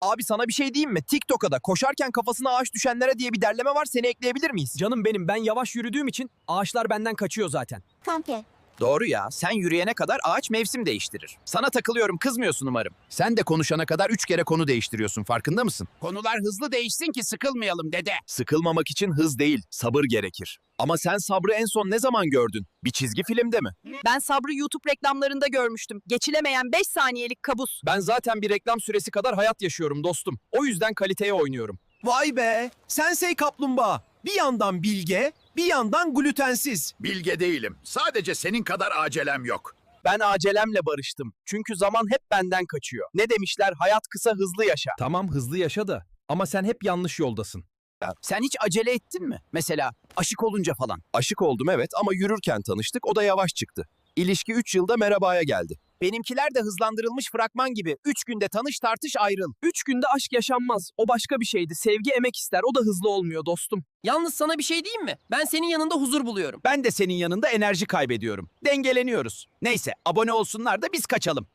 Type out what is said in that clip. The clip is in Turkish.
Abi sana bir şey diyeyim mi? TikTok'a da koşarken kafasına ağaç düşenlere diye bir derleme var. Seni ekleyebilir miyiz? Canım benim ben yavaş yürüdüğüm için ağaçlar benden kaçıyor zaten. Kanki. Doğru ya. Sen yürüyene kadar ağaç mevsim değiştirir. Sana takılıyorum. Kızmıyorsun umarım. Sen de konuşana kadar üç kere konu değiştiriyorsun farkında mısın? Konular hızlı değişsin ki sıkılmayalım dede. Sıkılmamak için hız değil, sabır gerekir. Ama sen sabrı en son ne zaman gördün? Bir çizgi filmde mi? Ben Sabr'ı YouTube reklamlarında görmüştüm. Geçilemeyen 5 saniyelik kabus. Ben zaten bir reklam süresi kadar hayat yaşıyorum dostum. O yüzden kaliteye oynuyorum. Vay be! Sensei kaplumbağa. Bir yandan bilge, bir yandan glutensiz. Bilge değilim. Sadece senin kadar acelem yok. Ben acelemle barıştım. Çünkü zaman hep benden kaçıyor. Ne demişler hayat kısa hızlı yaşa. Tamam hızlı yaşa da ama sen hep yanlış yoldasın. Sen hiç acele ettin mi? Mesela aşık olunca falan. Aşık oldum evet ama yürürken tanıştık o da yavaş çıktı. İlişki 3 yılda merhabaya geldi. Benimkiler de hızlandırılmış fragman gibi. Üç günde tanış tartış ayrıl. Üç günde aşk yaşanmaz. O başka bir şeydi. Sevgi emek ister. O da hızlı olmuyor dostum. Yalnız sana bir şey diyeyim mi? Ben senin yanında huzur buluyorum. Ben de senin yanında enerji kaybediyorum. Dengeleniyoruz. Neyse abone olsunlar da biz kaçalım.